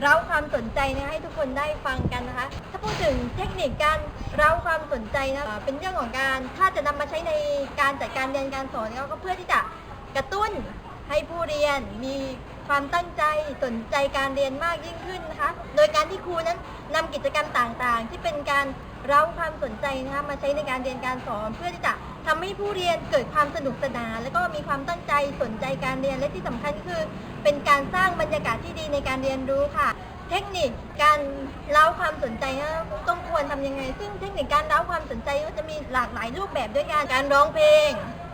เร้าความสนใจนะให้ทุกคนได้ฟังกันนะคะ ถ้าพูดถึงเทคนิคการเร้าความสนใจนะเป็นเรื่องของการถ้าจะนำมาใช้ในการจัดการเรียนการสอนเนี่ยก็เพื่อที่จะกระตุ้นให้ผู้เรียนมีความตั้งใจสนใจการเรียนมากยิ่งขึ้นนะคะ โดยการที่ครูนั้นนำกิจกรรมต่างๆ ที่เป็นการเร้าความสนใจนะคะมาใช้ในการเรียนการสอนเพื่อที่จะ ทำให้ผู้เรียนเกิดความสนุกสนานแล้วก็มีความตั้งใจสนใจการเรียนและที่สำคัญก็คือ เป็นการสร้างบรรยากาศที่ดีในการเรียนรู้ค่ะ เทคนิคการเล้าความสนใจต้องควรทำยังไง ซึ่งเทคนิคการเล้าความสนใจก็จะมีหลากหลายรูปแบบด้วยกันการร้องเพลง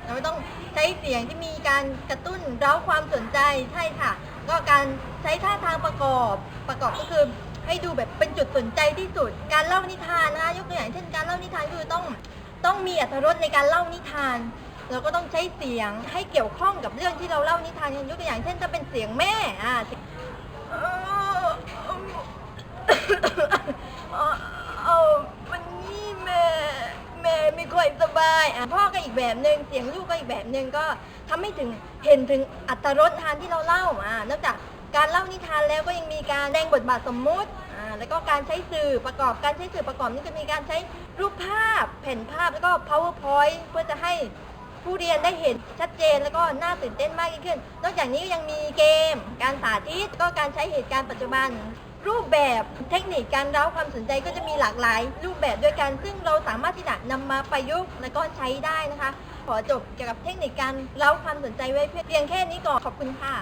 เราต้องใช้เสียงที่มีการกระตุ้นเร้าความสนใจใช่ค่ะ ก็การใช้ท่าทางประกอบประกอบก็คือให้ดูแบบเป็นจุดสนใจที่สุด การเล่านิทานนะคะยกตัวอย่างเช่นการเล่านิทานคือต้อง ต้องมีอรรรสในการเล่านิทาน เราก็ต้องใช้เสียงให้เกี่ยวข้องกับเรื่องที่เราเล่านิทานยกตัวอย่างเช่นถ้าเป็นเสียงแม่อ่าเอาวันนี้แม่แม่ไม่ค่อยสบายอะพ่อก็อีกแบบหนึ่งเสียงลูกก็อีกแบบหนึ่งก็ทำให้ถึงเห็นถึงอัตรสทานที่เราเล่าอ่านอกจากการเล่านิทานแล้วก็ยังมีการแดงบทบาทสมมุติ แล้วก็การใช้สื่อประกอบการใช้สื่อประกอบนี่จะมีการใช้รูปภาพแผ่นภาพแล้วก็ powerpoint เพื่อจะให้ผู้เรียนได้เห็นชัดเจนแล้วก็น่าตื่นเต้นมากยิ่งขึ้น นอกจากนี้ก็ยังมีเกม การสาธิตก็การใช้เหตุการณ์ปัจจุบัน รูปแบบเทคนิคการเร้าความสนใจก็จะมีหลากหลาย รูปแบบด้วยกันซึ่งเราสามารถที่จะนำมาประยุกต์และก็ใช้ได้นะคะ ขอจบเกี่ยวกับเทคนิคการเร้าความสนใจไว้เพียงแค่นี้ก่อนขอบคุณค่ะ